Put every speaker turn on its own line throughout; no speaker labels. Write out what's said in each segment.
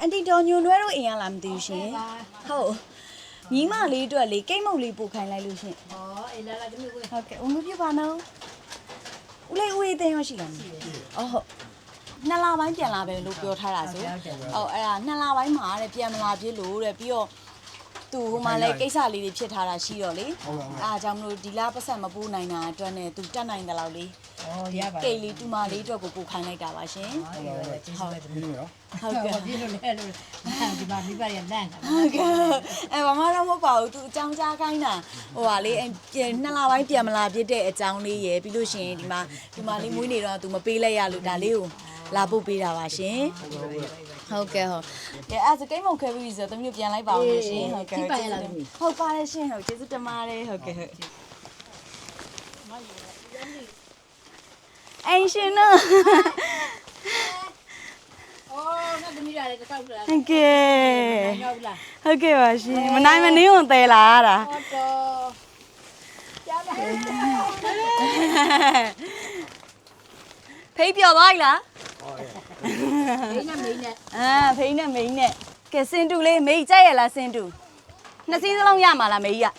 အန်တီတော်ညွန်နွဲတို့အိမ်ရလားမသိဘူးရှင်ဟုတ်ညီမလေးအတွက်လေကိတ်မုတ်လေးပို့ခိုင်းလိုက်လို့ရှင်
ဟောအေးလာလာတမျိုးကို
ဟုတ်ကဲ့ဦးမပြပါနော်ဦးလေးဦးရေးသိမ်းရရှိလားမသိဘူးအော်ဟုတ်နှစ်လပိုင်းပြန်လာပဲလို့ပြောထားတာဆိုအော်အဲ့ဒါနှစ်လပိုင်းမှာတဲ့ပြန်မလာဖြစ်လို့တဲ့ပြီးတော့ သူဟိုမှာလည်းကိစ္စလေးတွေဖြစ်ထားတာရှိတော့လေအဲ့ဒါကြောင့်မလို့ဒီလားပတ်ဆက်မပိုးနိုင်တာအတွက်နဲ့သူတက်နိုင်တယ်လို့လေ
ဟောရပါ
ကိတ်လေးတူမလေးအတွက်ကိုပို့ခိုင်းလိုက်တာပါရှင်
ဟုတ်ကဲ့ကျေးဇူးပဲတမျိုး
နော်
ဟုတ်ကဲ့
ပြည့်လို့လဲလို့ဒီမှာမိဘရလန့်တာ
ဟုတ်ကဲ့အဲဘာမှတော့မဟုတ်ပါဘူးသူအကြောင်းကြားခိုင်းတာဟိုပါလေအဲပြန်နှစ်လပိုင်းပြန်မလာပြစ်တဲ့အကြောင်းလေးရယ်ပြီးလို့ရှိရင်ဒီမှာဒီမှာလေးမွေးနေတော့သူမပေးလိုက်ရလို့ဒါလေးကိုလာဖို့ပေးတာပါရှင် ဟုတ်ကဲ့ဟုတ်ကဲအဲ့ဒါကိတ်မုတ်ခဲပြီးဆိုတော့တမျိုးပြန်လိုက်ပါဦးမယ်ရှင်ဟုတ်ကဲ့ဟုတ်ပါတယ်ရှင်ဟုတ်ကျေးဇူးတင်ပါတယ်ဟုတ်ကဲ့ဟုတ်အင်းရှင်နော်
အော်ငါသမီးရလည်းတောက်လာ
ဟုတ်ကဲ့
ရောက်လာ
ဟုတ်ကဲ့ပါရှင်မနိုင်မနေုံသေးလာရတာ
ဟောတော့ကြားပါ
ဖိတ်ပြော်သွားပြီလား
မင်းနဲ့မင်းနဲ့
အာဖိတ်နဲ့မိန်းနဲ့ကဲစင်တူလေးမိတ်ကြိုက်ရလားစင်တူနှစ်စီးစလုံးရမှာလားမေကြီးက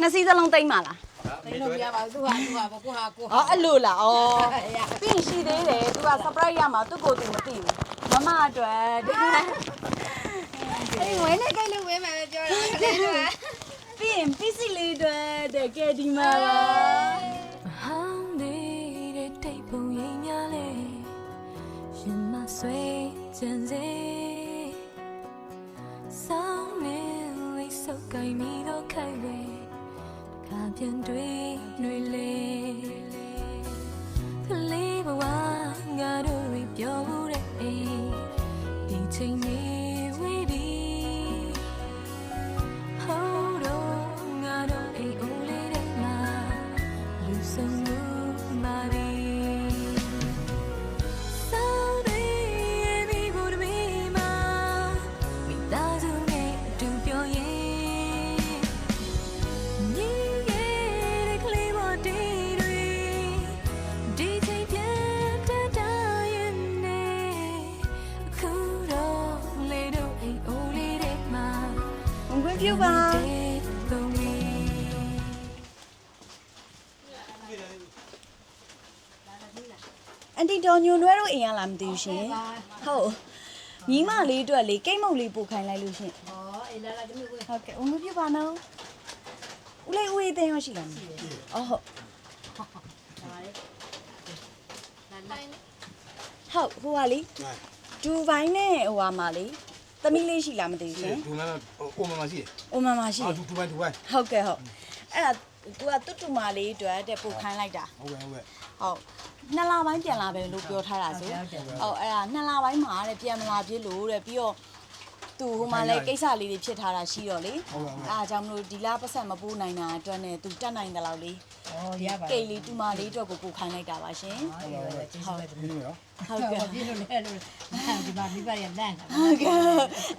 နှစ်စီးစလုံးတိမ့်မှာလား
သိလို့ပြပါသူဟာသူဟာကိုဟာကို
ဟောအဲ့လိုလားဩ
ရ
ပြီးရင်ရှိသေးတယ်သူက surprise ရမှာသူ့ကိုယ်သူမသိဘူးမမအတွက်
အဲ့ဝဲနဲ့ကြိုက်လို့ဝဲမှာပဲပြောတာကလေးတို့က
ပြီးရင်ပစ္စည်းလေးတွေတဲ့ကဲဒီမှာပါ
ရင်မဆွေးကြံစေဆောင်းနေလေးစုပ်ကိုင်းမိတော့ခို ဝင်ခွင့်ပြုပါတဲ့
ပုံ
လေး
အန်တီတော်ညွန်နွဲတို့အိမ်ရလားမသိဘူးရှင်ဟုတ်ညီမလေးအတွက်လေကိတ်မုတ်လေးပို့ခိုင်းလိုက်လို့ရှင်
ဟောအေးလာလာတမျိုးကို
ဟုတ်ကဲ့ဦးမပြပါနော်ဦးလေးဦးရေးသိမ်းရရှိလားမသိဘူးအော်ဟုတ်
ဒါလေလာလာ
ဟုတ်ဟိုကလေဒူဘိုင်းနဲ့ဟိုဟာမှာလေ သမီးလေးရှိလားမသိဘူးရှင်
ဒူနာအိုမမရှိ
အိုမမရှိ
အာဒူဒူဘိုင်ဒူဘိုင်
ဟုတ်ကဲ့ဟုတ်အဲ့ဒါ तू ကတွတ်တူမလေးအတွက်တဲ့ပို့ခိုင်းလိုက်တာ
ဟုတ်ကဲ့ဟုတ်ကဲ့
ဟုတ်နှစ်လပိုင်းပြန်လာပဲလို့ပြောထားတာဆိုဟုတ်အဲ့ဒါနှစ်လပိုင်းမှာတဲ့ပြန်မလာဖြစ်လို့တဲ့ပြီးတော့ သူဟိုမှာလည်းကိစ္စလေးတွေဖြစ်ထားတာရှိတော့လေ
ဟုတ်ကဲ့ဟုတ်
အားကြောင့်မလို့ဒီလားပတ်ဆက်မပိုးနိုင်တာအတွက်နဲ့သူတက်နိုင်တယ်လို့လေ
ဟောရပါ
ကိတ်လေးတူမလေးအတွက်ကိုပို့ခိုင်းလိုက်တာပါရှင်
ဟုတ်ကဲ့ကျေးဇူးပဲတ
မင်း
မျိုး
နော်
ဟုတ်ကဲ့
ပြည့်လို့လဲလို့ဒီမှာမိဘရလန့်တာ
ဟုတ်ကဲ့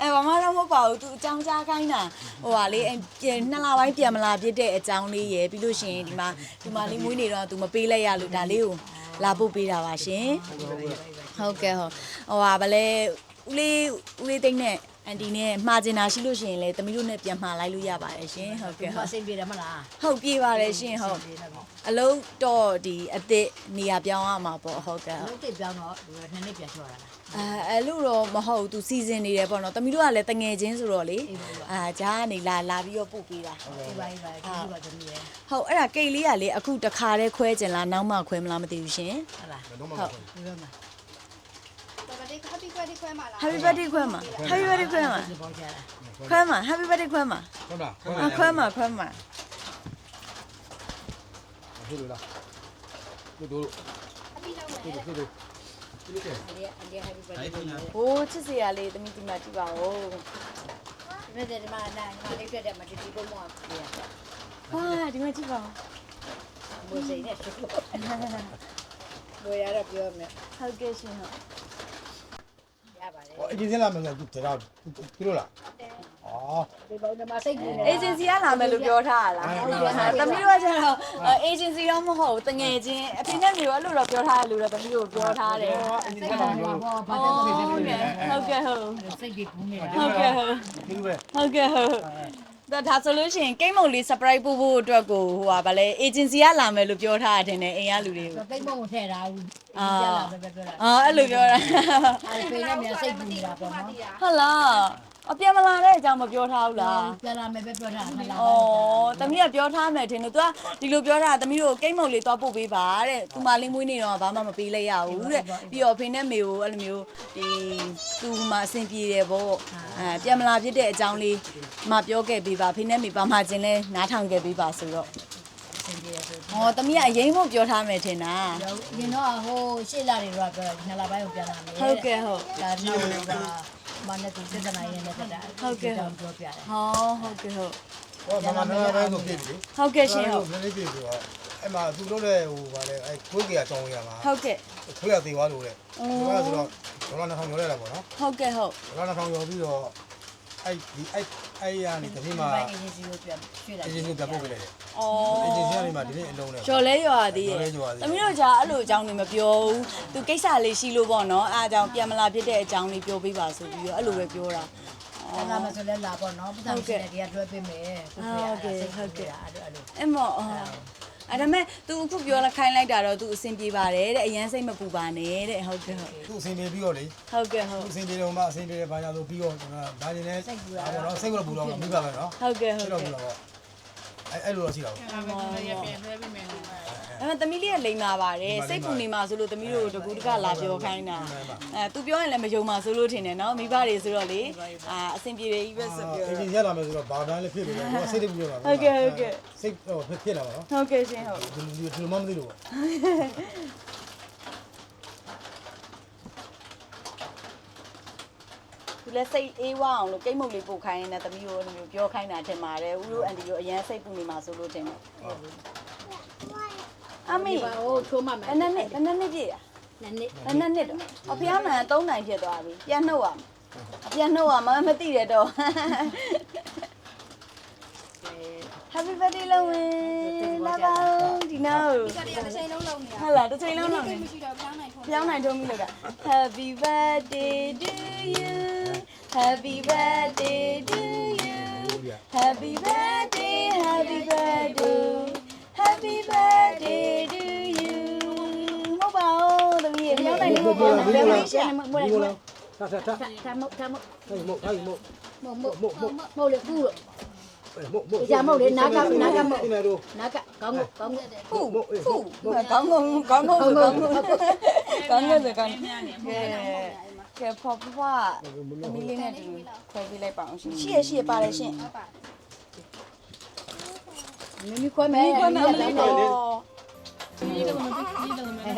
အဲဘာမှတော့မဟုတ်ပါဘူးသူအကြောင်းကြားခိုင်းတာဟိုပါလေအဲပြန်နှစ်လပိုင်းပြန်မလာပြစ်တဲ့အကြောင်းလေးရယ်ပြီးလို့ရှိရင်ဒီမှာဒီမှာလေးမွေးနေတော့သူမပေးလိုက်ရလို့ဒါလေးကိုလာဖို့ပေးတာပါရှင်ဟုတ်ကဲ့ဟုတ်ဟိုပါဗလဲဦးလေးဦးလေးသိန်းနဲ့ အန်တီနဲ့မှာကျင်တာရှိလို့ရှိရင်လေတမီးတို့နဲ့ပြန်မှာလိုက်လို့ရပါတယ်ရှင်ဟုတ်ကဲ့
ဒီ
ဟု
မှာ
တ်
အဆင်ပြေတယ်မလား
ဟုတ်ပြေးပါတယ်ရှင်ဟုတ်အလုံးတော့ဒီအစ်စ်နေရာပြောင်းရမှာပေါ့ဟုတ်ကဲ့ဟုတ်
လုံးတိတ်ပြောင်းတော့ဒီနှစ်နှစ်ပြန်ချော်တာလား
အဲအဲ့လိုတော့မဟုတ်သူစီစဉ်နေတယ်ပေါ့နော်တမီးတို့ကလည်းတငယ်ချင်းဆိုတော့လေအာဂျာကနေလာလာပြီးတော့ပို့ပေးတာ
ဒီပါဒီပါကျေးဇူးပါတမျိုးရဲ့
ဟုတ်အဲ့ဒါကိတ်လေးကလေအခုတခါတည်းခွဲကျင်လားနောက်မှခွဲမလားမသိဘူးရှင်
ဟုတ်လား
တော့မ
ဟုတ်
ဒီဘက်မှာ
တော်တော်လေး happy birthday ခွဲမှာလား
Happy birthday ခွဲမှာ Happy birthday ခွဲမှာ
ဒီပေါ်ကြတာ
ခွဲမှာ Happy birthday ခွဲမှာ
ဟုတ်လား
အာခွဲမှာခွဲမှာ
ဟုတ်လို့လားတို့တို့
happy လောက်မယ်
တို့တို့တို့ဒီလိုကဲ
အဒီအဒီ happy birthday
ဟိုးချစ်စရာလေးတမီးဒီမှာကြည့်ပါဦး
ဒီမဲ့ဒီမှာနာညီမလေးပြတ်တယ်မတီတီပုံမောပြရ
ဟာဒီမှာကြည့်ပါဦး
မိုးစိန်နဲ့ရှိလို့လိုရတော့ပြောမယ်
ဟုတ်ကဲ့ရှင်ဟုတ်
ရပါတယ်
ဟောအရင်စလာမလို့သူတရားဒီလိုလားဩ
ဒီပုံမှာစိတ်ကူနေ
agency ကလာမယ်လို့ပြောထားရလားဟုတ်ကဲ့ဟာတမီးတို့ကကျတော့ agency တော့မဟုတ်ဘူးတငယ်ချင်းအဖေနဲ့မျိုးအဲ့လိုတော့ပြောထားတယ်လို့တော့တမီးတို့ပြောထားတယ်
စိတ်ကူနေဟောဘာ
ဟုတ်
တဲ့
ကဲ့ဟုတ်ကဲ့ဟုတ်ကဲ့ဟုတ်
စိတ်ကူနေတာ
ဟုတ်ကဲ့ဟုတ်
ဒီလိုပဲ
ဟုတ်ကဲ့ဟုတ် ဒါဒါဆိုလို့ရှိရင်ကိတ်မုံလေး surprise ပို့ဖို့အတွက်ကိုဟိုဟာဗာလဲ agency ကလာမယ်လို့ပြောထားတယ်တဲ့အိမ်ကလူတွေကို
တိတ်မုံထည့်တာဦးကြလာပဲပြောတာ
အော်အဲ့လိုပြောတာ
အဲ့ဖေနဲ့မြန်စိတ်ကူနေတာပေါ့နော်
ဟုတ်လား အပြန်မလာတဲ့အကြောင်းမပြောထားဘူးလား
ပြန်လာမယ်ပဲပြောတာမလာ
ဩတမီးကပြောထားမယ်ထင်တယ်သူကဒီလိုပြောတာတမီးတို့ကိတ်မုံလေးသွားပို့ပေးပါတဲ့သူမလေးမွေးနေတော့ဘာမှမပေးလိုက်ရဘူးတဲ့ပြီးတော့ဖေနဲ့မေကိုအဲ့လိုမျိုးဒီသူမှအဆင်ပြေတယ်ပေါ့အဲပြန်မလာဖြစ်တဲ့အကြောင်းလေးမပြောခဲ့ပေးပါဖေနဲ့မေပါမှချင်းလဲနားထောင်ခဲ့ပေးပါဆိုတော့ဟောတမီးကအရင်မို့ပြောထားမယ်ထင်တာ
ရင်တော့ဟိုရှေ့လာတွေတော့ပြောတာနှစ်လပိုင်းကိုပြန်လာမယ်
ဟုတ်ကဲ့ဟုတ်
ဒါတော့ မနဲ့သူစစ်တနာရင်းနဲ့တက်တာပြောပြတယ်။
ဟောဟုတ်ကဲ့ဟုတ်
ဟောမမနာပဲဆိုပြည့်ပြီ။
ဟုတ်ကဲ့ရှင်ဟုတ်
နည်းနည်းပြည့်ပြီတော့အဲ့မှာသူတို့လည်းဟိုဗာလဲအဲ့ခွေးကြီးအကြောင်းရမှာ။
ဟုတ်ကဲ့
ခွေးရသေးသွားလို့လေဒါကဆိုတော့ဒေါ်လာ2000ကျော်ရတာပေါ့နော်
ဟုတ်ကဲ့ဟုတ်
ဒေါ်လာ2000ကျော်ပြီးတော့ အဲ့ဒီအဲ့အဲ့ရနေဒီမှာ
ဘိုင်းအေဂျင်စီကိုပြန်ရွှေ့လိုက်
အေဂျင်စီကပို့ပေးလိုက်တယ်။
အော်
အေဂျင်စီကနေမှဒီနေ့အလုံးနဲ့
ကျော်လဲရွာသေးရဲ့
ကျော်လဲရွာသေးရဲ့
သမီးတို့ကြာအဲ့လိုအကြောင်းတွေမပြောဘူးသူကိစ္စလေးရှိလို့ပေါ့နော်အားအကြောင်းပြန်မလာဖြစ်တဲ့အကြောင်းလေးပြောပေးပါဆိုပြီးတော့အဲ့လိုပဲပြောတာ
တန်ခါမဆိုလဲလာပေါ့နော်ပတ်သက်ရှိတဲ့တရားလွှဲပေးမယ်အဲ့လိုအဲ့လို
အဲ့မော်အော် အဲ့ဒါမဲ့ तू အခုပြောလာခိုင်းလိုက်တာတော့ तू အဆင်ပြေပါတယ်တဲ့အရန်စိတ်မပူပါနဲ့တဲ့ဟုတ်ကဲ့ဟုတ်
သူ့အစဉ်ပြေပြီးတော့လေ
ဟုတ်ကဲ့ဟုတ်
သူ့အစဉ်ပြေတော့မှအစဉ်ပြေတယ်ဘာညာလို့ပြီးတော့ဒါနေလဲပေါ့နော်စိတ်ကပူတော့မိပါပဲနော်
ဟုတ်ကဲ့ဟုတ်
စိတ်တော့
ကဲ့
ပူတော့အဲ့အဲ့လိုတော့ရှိတာပေါ့
အဲ့မဲ့ သမီးလေးကလိန်လာပါတယ်စိတ်ပူနေမှာဆိုလို့သမီးတို့တကူတကလာပြောခိုင်းတာအဲ तू ပြောရင်လည်းမယုံပါဆိုလို့ထင်တယ်နော်မိဘတွေဆိုတော့လေအာအဆင်ပြေတယ်ကြီးပဲဆိုပြော
အေဂျင်စီရလာမယ်ဆိုတော့ဘာတန်းလေးဖြစ်နေတယ်ဟိုစိတ်တပူရပါ
ဟုတ်ကဲ့ဟုတ်ကဲ့
စိတ်ဟိုဖြစ်လာပါနော်
ဟုတ်ကဲ့ရှင်ဟုတ်
ဒီဒီဒီမှမသိလို့ပေါ့
သူလည်းစိတ်အေးဝအောင်လို့ကိတ်မုတ်လေးပို့ခိုင်းနေတဲ့သမီးတို့အဲ့လိုမျိုးပြောခိုင်းတာထင်ပါတယ်ဦးတို့အန်တီတို့အရန်စိတ်ပူနေမှာဆိုလို့ထင်တယ် အမေ
ဟိုချိုးမှမယ်
ဘယ်နှစ်နှစ်ဘယ်နှစ်နှစ်ပြည့်ရ
နှစ်နှစ်
ဘယ်နှစ်နှစ်တော့အဖေအမှန်3နိုင်ဖြစ်သွားပြီပြန်နှုတ်ရမယ်ပြန်နှုတ်ရမှာမသိရတော့ Happy birthday လုံးဝင်လာပါဦးဒီနောက်
ဒီကတည်းကတစ်ချိန်လုံးလုံးနေတာ
ဟုတ်လားတစ်ချိန်လုံးလုံးနေ
မရှိတော့ပြောင်းနိုင်ထုံး
ပြောင်းနိုင်ထုံးပြီလို့က Happy birthday to you Happy birthday to you Happy birthday Happy birthday Happy birthday to you မဟုတ်ပါဘူးသမီးရေပြောင်းနိုင်လို့မဟုတ်ပါဘူးဘယ်လိုရှာ
မွေးမွေး
ဆက်ဆက်ဆက်
တမတမ
ဟိုမို့ဟိုမို့
မမမမလေကူ
မို့မို့
ကြာမဟုတ်လေနာကနာကမ
ဒီနေတော့
နာကကောင်းကောင်း
ဖူဖူကောင်းကောင်းကောင်းကောင်းကောင်းကောင်းကောင်းကောင်းကောင်းကဲကဲဖော်ဖွားသမီးလေးနဲ့တူခွဲပေးလိုက်ပါအောင်ရှင်ရှိရရှိရပါတယ်ရှင်
မမီခွဲမယ်
ခွဲမယ်အလေးတော့
ဒီတော့မဒီတော့မ
အဲ့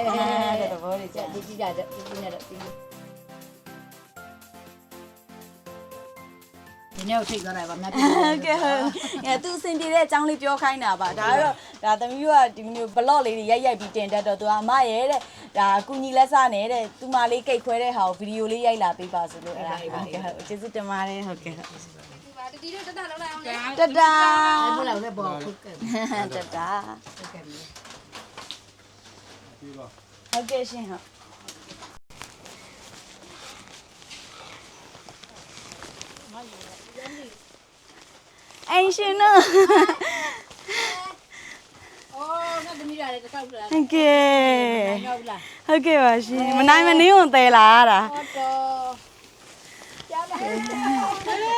ဒါဘောလေးကြာ
ဒီကြည့်ကြတယ်ဒီနဲ့တော့ဒီဒီနေ့ထိတ်သွားတယ်ဗျမပြ
ဟုတ်ကဲ့။အဲသူအဆင်ပြေတဲ့အကြောင်းလေးပြောခိုင်းတာပါ။ဒါကတော့ဒါသမီးကဒီမျိုး blog လေးတွေရိုက်ရိုက်ပြီးတင်တတ်တော့သူကအမရဲ့တဲ့။ဒါကုညီလက်စနေတဲ့သူမလေးကိတ်ခွဲတဲ့ဟာကိုဗီဒီယိုလေးရိုက်လာပေးပါဆိုလို့အဲ့ဒါဟုတ်ကဲ့ဟုတ်ကျေးဇူးတင်ပါတယ်ဟုတ်ကဲ့ဟုတ်
ဒီပါ တတိတို့တက်တာလုံးလိုက်အောင်လေ
တတာ
ဘယ်လိုလဲပေါ့ဟုတ်ကဲ့
တတာ
ဟုတ်ကဲ့
ဟုတ်ကဲ့ရှင်ဟုတ်အင်းရှင်နော်
အော်ငါသမီးရတယ်တစ်ခေါက်လား
ဟုတ်ကဲ့
ဟုတ်လား
ဟုတ်ကဲ့ပါရှင်မနိုင်မနှင်းဝင်သေးလာရတာ
ဟုတ်တော့ကြားပါ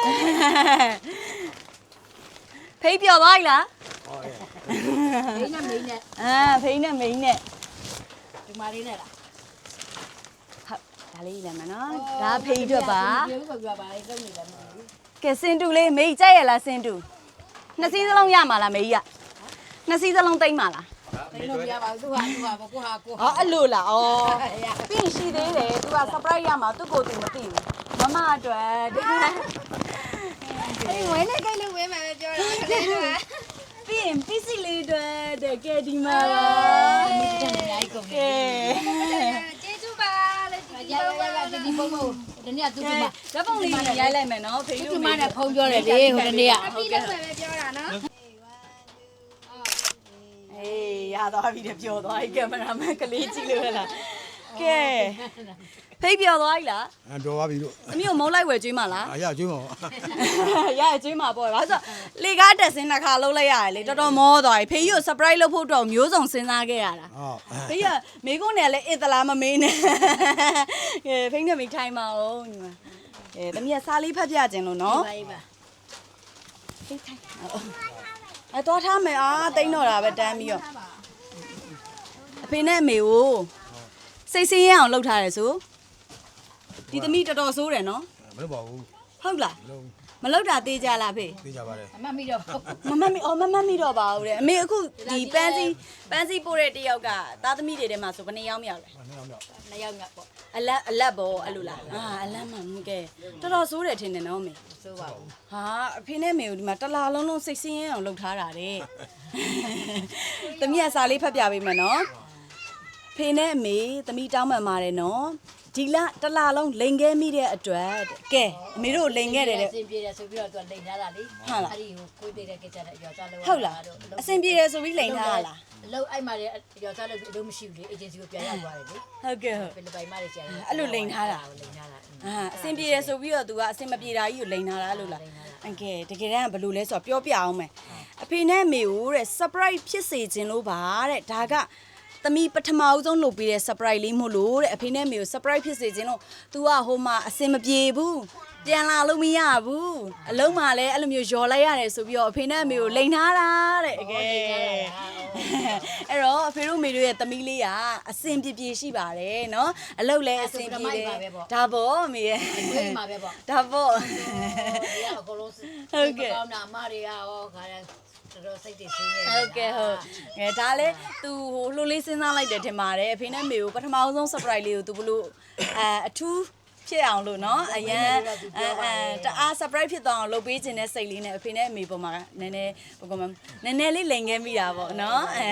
ဖိတ်ပြော်သွားပြီလား
မင်းနဲ့မင်းနဲ့
အာဖိတ်နဲ့မိန်းနဲ့
ဒီမာလေးနဲ့လား
ဟုတ်ဒါလေးလည်းမနော်ဒါဖိတ်အတွက်ပါ
ဒီလိုပြောပါလေတော့နေတယ်မဟုတ်ဘူး
ကဲစင်တူလေးမိတ်ကြိုက်ရလားစင်တူနှစ်စီးစလုံးရမှာလားမေကြီးကနှစ်စီးစလုံးတိမ့်မှာလား
တိတ်လို့မရပါဘူးသူဟာသူဟာကိုဟာကို
ဟောအဲ့လိုလားဩ
ရ
ပြီးရင်ရှိသေးတယ်သူက surprise ရမှာသူ့ကိုယ်သူမသိဘူးမမအတွက်တကယ်
အေးဝဲနဲ့ကြိုက်လို့ဝဲမယ်ပဲပြောတာကလေးတို့က
ပြီးရင် PC လေးအ တွက်တကယ်ဒီမှာပါ
မင်းတို့နေလိုက်ကုန်
ကဲ
တယ်
ကျေးဇူးပါလို့ဒီ
ရရရဒီဒီပုံပုံဒီနေ့ကသူ့ဒီမှာ
ဓာတ်ပုံလေးရိုက်လိုက်မယ်နော်ဖေး
သူ့
တို့
ဒီမှာနဲ့ဖုန်းပြောတယ်လေဟိုတနေ့က
ပြီးတော့ပဲပြောတာနော်
အေးရသွားပြီတဲ့ပြောသွားပြီကင်မရာမန်ကလေးကြည့်လို့လား ကဲဖေးပြောသွားပြီလား
အဲတော်ပါပြီလို့
အမျိုးမုံလိုက်ဝယ်ကျွေးမလား
အရကျွေးမော
ရရကျွေးမှာပေါ့ဘာလို့ဆိုလေကားတက်စင်းတစ်ခါလုံးလိုက်ရတယ်လေတော်တော်မောသွားပြီဖေးကြီးကို surprise လုပ်ဖို့တော့မျိုးစုံစဉ်းစားခဲ့ရတာ
ဟော
ဖေးကမိကုန်းနဲ့လည်းအစ်သလားမမေးနဲ့ကဲဖေးနဲ့မိထိုင်ပါဦးညီမကဲတမီးကစားလေးဖတ်ပြခြင်းလို့နော်
ပါရေးပါ
ဖေးထိုင်အဲတော့ထားမယ်အာတိန်းတော့တာပဲတန်းပြီးတော့အဖေနဲ့အမေကို စိတ်ဆင်းရဲအောင်လုပ်ထားတယ်ဆိုဒီသမီးတော်တော်ဆိုးတယ်နော်
မလုပ်ပါဘူး
ဟုတ်လား
လုံး
မလုပ်တာသေးကြလားဖေ
သိကြပါတယ်
အမမိတော့
မမမီအော်မမမီတော့ပါဘူးတဲ့အမေအခုဒီပန်းစီပန်းစီပို့တဲ့တယောက်ကသားသမီးတွေထဲမှာဆိုဘယ်နှစ်ယောက်မြောက်လဲ
မနေ့အောင်တော့
နှစ်ယောက်မြောက်ပေါ့
အလက်အလက်ဘောအဲ့လိုလားအာအလက်မှမကဲတော်တော်ဆိုးတယ်ထင်တယ်နော်မေ
ဆိုပါဘူး
ဟာအဖေနဲ့မေကိုဒီမှာတစ်လားလုံးလုံးစိတ်ဆင်းရဲအောင်လုပ်ထားတာတဲ့သမီးကစာလေးဖတ်ပြပေးမယ်နော် ဖေနဲ့အမေသမီးတောင်းပန်ပါတယ်နော်ဒီလတစ်လားလုံးလိန်ခဲမိတဲ့အတွက်ကဲအမေတို့လိန်ခဲ့တယ်တဲ့
အဆင်ပြေတယ်ဆိုပြီးတော့သူလိန်ထားတာလေ
ဟုတ်လား
အဲ့ဒီကိုကိုသေးတဲ့ကိစ္စနဲ့ရောစားလို့
ဟုတ်လားအဆင်ပြေတယ်ဆိုပြီးလိန်ထားတာလား
အလုပ်အဲ့မှာလေရောစားလို့အလုပ်မရှိဘူးလေအေဂျင်စီကိုပြန်ရောက်သွားတယ်လေ
ဟုတ်ကဲ့ဟုတ်
ဖိလစ်ပိုင်မှာလေကျန်
အဲ့လိုလိန်ထားတာ
လိန်ထားတာ
အာအဆင်ပြေတယ်ဆိုပြီးတော့ तू ကအဆင်မပြေတာကြီးကိုလိန်ထားတာလို့လားအကဲတကယ်တမ်းကဘယ်လိုလဲဆိုတော့ပြောပြအောင်မယ်အဖေနဲ့အမေကိုတဲ့ surprise ဖြစ်စေခြင်းလို့ပါတဲ့ဒါက သမီးပထမအဦးဆုံးလုပ်ပေးတဲ့ surprise လေးမို့လို့တဲ့အဖေနဲ့အမေကို surprise ဖြစ်စေခြင်းလို့ तू ကဟိုမှာအဆင်မပြေဘူးပြန်လာလို့မရဘူးအလုံးမှလည်းအဲ့လိုမျိုးယော်လိုက်ရတယ်ဆိုပြီးတော့အဖေနဲ့အမေကိုလိန်ထားတာတဲ့အကဲအဲ့တော့အဖေတို့အမေတို့ရဲ့သမီးလေးကအဆင်ပြေပြေရှိပါတယ်နော်အလုပ်လည်းအဆင်ပြေတယ်ဒါပေါ့အမေရဲ့
ကိုယ်မှာပဲပေါ့
ဒါပေါ့
ဒီကအကုန်လုံး
ဟုတ်ကဲ့
ကောင်းတာအမတွေကရောခါတယ် တော်တော်စိတ်တွေဆင်းနေ
ဟုတ်ကဲ့ဟုတ်အဲဒါလည်း तू ဟိုလှုပ်လေးစဉ်းစားလိုက်တယ်ထင်ပါတယ်အဖေနဲ့မေကိုပထမဆုံး surprise လေးကို तू ဘလို့အဲအထူး ဖြစ်အောင်လို့နော်အရန်အဲအဲတအား surprise ဖြစ်သွားအောင်လုပ်ပေးခြင်းတဲ့စိတ်လေးနဲ့အဖေနဲ့အမေပေါ်မှာနည်းနည်းဘယ်ကောင်မှနည်းနည်းလေးလိန်ခဲ့မိတာပေါ့နော်အဲ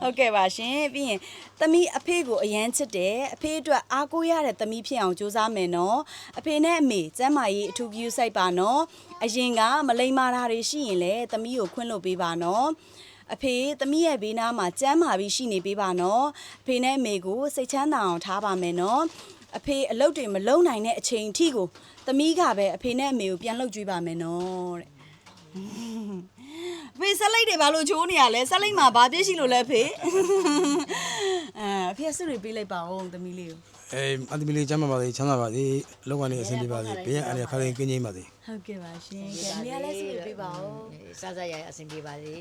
ဟုတ်ကဲ့ပါရှင်ပြီးရင်သမီးအဖေကိုအရန်ချစ်တယ်အဖေအတွက်အားကိုးရတဲ့သမီးဖြစ်အောင်ကြိုးစားမယ်နော်အဖေနဲ့အမေစမ်းမရေးအထူးပြုစိုက်ပါနော်အရင်ကမလိမ္မာတာတွေရှိရင်လည်းသမီးကိုခွင့်လွှတ်ပေးပါနော်အဖေသမီးရဲ့ဘေးနားမှာကျမ်းမာပြီးရှိနေပေးပါနော်အဖေနဲ့အမေကိုစိတ်ချမ်းသာအောင်ထားပါမယ်နော် အဖေအလုပ်တွေမလုပ်နိုင်တဲ့အချိန်အထိကိုသမီးကပဲအဖေနဲ့အမေကိုပြန်လှုပ်ကြွေးပါမယ်နော်တဲ့အဖေဆက်လိုက်တွေဘာလို့ချိုးနေရလဲဆက်လိုက်မှာဘာပြည့်ရှိလို့လဲအဖေအဲအဖေဆုတွေပေးလိုက်ပါဦးသမီးလေးကို
အေးအတမီလေးချမ်းသာပါစေချမ်းသာပါစေလောက်ကနေအဆင်ပြေပါစေဘေးရအနေခါရင်ကင်းငိမ့်ပါစေ
ဟုတ်ကဲ့ပါရှင်ကဲအမေကလည်းဆုတွေပေးပါဦး
စားစားရရအဆင်ပြေပါစေ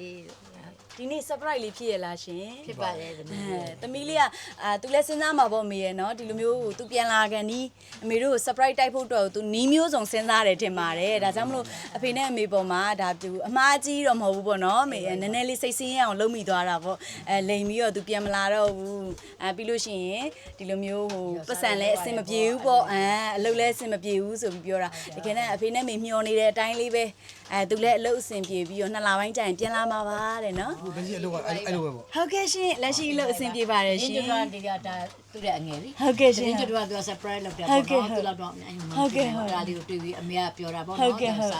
ဒီနေ့ surprise လေးဖြစ်ရလားရှင်
ဖြစ်ပါတယ်သမီး
အဲသမီးလေးကအာသူလည်းစဉ်းစားမှာပေါ့မေရဲ့နော်ဒီလိုမျိုးသူပြန်လာကန်နီးအမေတို့ကို surprise တိုက်ဖို့တော့သူနီးမျိုးစုံစဉ်းစားတယ်ထင်ပါတယ်ဒါကြောင့်မလို့အဖေနဲ့အမေပေါ်မှာဒါပြူအမားကြီးတော့မဟုတ်ဘူးပေါ့နော်မေနည်းနည်းလေးစိတ်ဆင်းရအောင်လုပ်မိသွားတာပေါ့အဲလိန်ပြီးတော့သူပြန်မလာတော့ဘူးအဲပြီးလို့ရှိရင်ဒီလိုမျိုးဟိုပတ်စံလည်းအဆင်မပြေဘူးပေါ့အဲအလုပ်လည်းအဆင်မပြေဘူးဆိုပြီးပြောတာတကယ်နဲ့အဖေနဲ့မေမျှော်နေတဲ့အတိုင်းလေးပဲအဲသူလည်းအလုပ်အဆင်ပြေပြီးတော့နှစ်လပိုင်းကြာရင်ပြန်လာမှာပါတဲ့နော်
အခုလက်ရှိအလုပ်ကအဲ့အဲ့လိုပဲပေါ့
ဟုတ်ကဲ့ရှင်လက်ရှိအလုပ်အဆင်ပြေပါတယ်
ရ
ရှ
င်း
င်
ကျွတ်ဒီကဒါသူ့ရဲ့အငယ်လေး
ဟုတ်ကဲ့ရှင်
ရင်းကျွတ်ကသူက surprise လုပ်တယ်
ဟု
ပေါ့
တ်ကဲ့
နော်သူတော့တော့အဲ့
ဟုတ်ကဲ့ဟုတ်
ဒါလေးကိုတွေ့ပြီးအမေကပြောတာပေါ့
ဟုတ်
နော်
ကဲ့ဟုတ်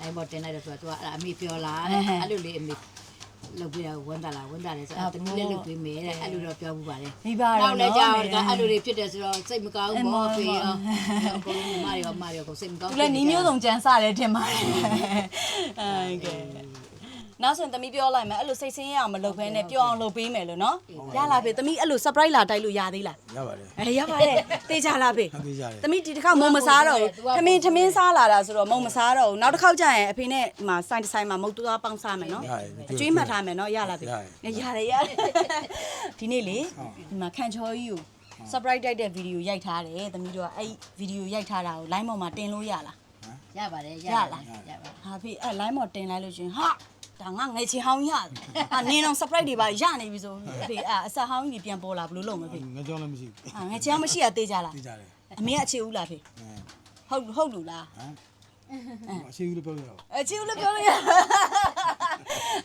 အဲ့ပေါ်တင်လိုက်တော့သူကသူကအမေပြောလာ
ဟဲ့ဟဲ့
အဲ့လိုလေးအမေ လုပ်ပြတာဝန်တာလားဝန်တာလေဆိုတော့တမီးလည်းလုပ်ပေးမယ်တဲ့အဲ့လိုတော့ပြောဘူးပါတယ်
မိပါ
နော
တော့
က်လည်းကြောက်တယ်အဲ့လိုတွေဖြစ်တယ်ဆိုတော့စိတ်မကောင်းဘူးပေါ့ဖေရောအကုန်လုံးမရောမရောကိုစိတ်မကောင်း
သူလည်းနီးမျိုးစုံကြမ်းစတယ်ထင်ပါတယ်ဟုတ်ကဲ့ နောက်ဆိုရင်သမီးပြောလိုက်မယ်အဲ့လိုစိတ်ဆင်းရအောင်မလုပ်ဘဲနဲ့ပြောအောင်လုပ်ပေးမယ်လို့နော်ရလားဖေသမီးအဲ့လို surprise လာတိုက်လို့ရသေးလား
ရပါတယ်
အဲရပါတယ်တေးချလားဖေ
အသေးကြတယ်
သမီးဒီတစ်ခါမုံမစားတော့ဘူးထမင်းထမင်းစားလာတာဆိုတော့မုံမစားတော့ဘူးနောက်တစ်ခေါက်ကျရင်အဖေနဲ့ဒီမှာစိုင်းတစ်ဆိုင်မှာမုတ်သွားပေါင်းစားမယ်နော်အကျွေးမှတ်ထားမယ်နော်ရလားဖေရတယ်ရတယ်ဒီနေ့လေဒီမှာခန့်ချောကြီးကို surprise တိုက်တဲ့ဗီဒီယိုရိုက်ထားတယ်သမီးတို့ကအဲ့ဗီဒီယိုရိုက်ထားတာကို line ပေါ်မှာတင်လို့ရလား
ရပါတယ်ရ
ရ
ရ
လား
ရပါ
ဟာဖေအဲ့ line ပေါ်တင်လိုက်လို့ရှရင်ဟာ ဒါငါငယ်ချင်ဟောင်းရတယ်ဟာနင်းအောင် surprise တွေပါရနေပြီဆိုဖေအဲ့အဆက်ဟောင်းကြီးပြန်ပေါ်လာဘယ်လိုလုပ်မလဲဖေ
ငါကြောင်းလည်းမရှိဘူး
ဟာငယ်ချင်အောင်မရှိရသေးကြလား
သိကြတယ်
အမေကအခြေဦးလားဖေ
အဲ
ဟုတ်ဟုတ်လူလား
ဟမ်အရှိဘူးလို့ပြောရအောင်
အခြေဦးလို့ပြောလို့ရ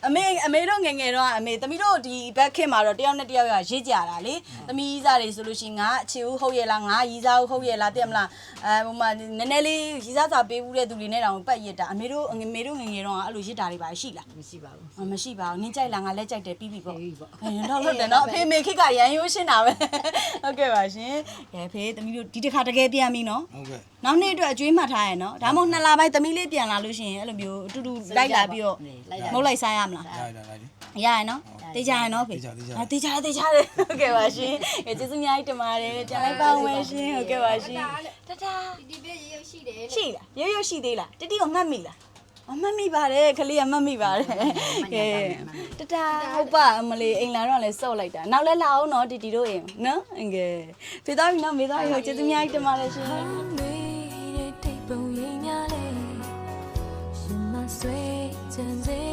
အမေအမေတို့ငယ်ငယ်တော့အမေသမီးတို့ဒီဘက်ခင်မှာတော့တယောက်နဲ့တယောက်ကရစ်ကြတာလေသမီးကြီးစားတွေဆိုလို့ရှိရင်ငါအခြေဦးဟုတ်ရဲ့လားငါရီးစားဦးဟုတ်ရဲ့လားတဲ့မလားအဲဟိုမှာနည်းနည်းလေးရီးစားစာပေးဘူးတဲ့သူတွေနဲ့တောင်ပတ်ရစ်တာအမေတို့အမေတို့ငယ်ငယ်တော့အဲ့လိုရစ်တာတွေပါရှိလား
မရှိပါဘူး
အမရှိပါဘူးနင်းကြိုက်လားငါလက်ကြိုက်တယ်ပြီးပြီပေါ့
ပြီးပြီပေါ့
အဲတော့ဟုတ်တယ်နော်အဖေမေခိကရန်ရိုးရှင်းတာပဲဟုတ်ကဲ့ပါရှင်ရဲဖေသမီးတို့ဒီတစ်ခါတကယ်ပြန်ပြီနော်
ဟုတ်ကဲ့
နောက်နေ့အတွက်အကျွေးမှတ်ထားရနော်ဒါမှမဟုတ်နှစ်လပိုင်းသမီးလေးပြန်လာလို့ရှိရင်အဲ့လိုမျိုးအတူတူလိုက်လာပြီးတော့မဟုတ်လိုက်ဆိုင်ရမလား
ရရလိုက်လေ
ရရနော်တေးကြရနော်ဖေ
တေးကြတေးကြ
အာတေးကြရတေးကြတယ်ဟုတ်ကဲ့ပါရှင်အဲကျေးဇူးအများကြီးတင်ပါတယ်ပြန်လိုက်ပါဦးမယ်ရှင်ဟုတ်ကဲ့ပါရှင်တတာ
ဒီပြည့်ရုပ်ရှိတယ်
ရှိလားရုပ်ရုပ်ရှိသေးလားတတိကိုမှတ်မိလားအမှတ်မိပါတယ်ခလေးကမှတ်မိပါတယ်ကဲတတာဟုတ်ပါအမလေးအိမ်လာတော့လည်းစော့လိုက်တာနောက်လဲလာအောင်နော်တီတီတို့အိမ်နော်အငယ်ဖေသားပြီနော်မေသားပြီဟုတ်ကျေးဇူးအများကြီးတင်ပါတယ်ရှင်
မေ Turns it eh?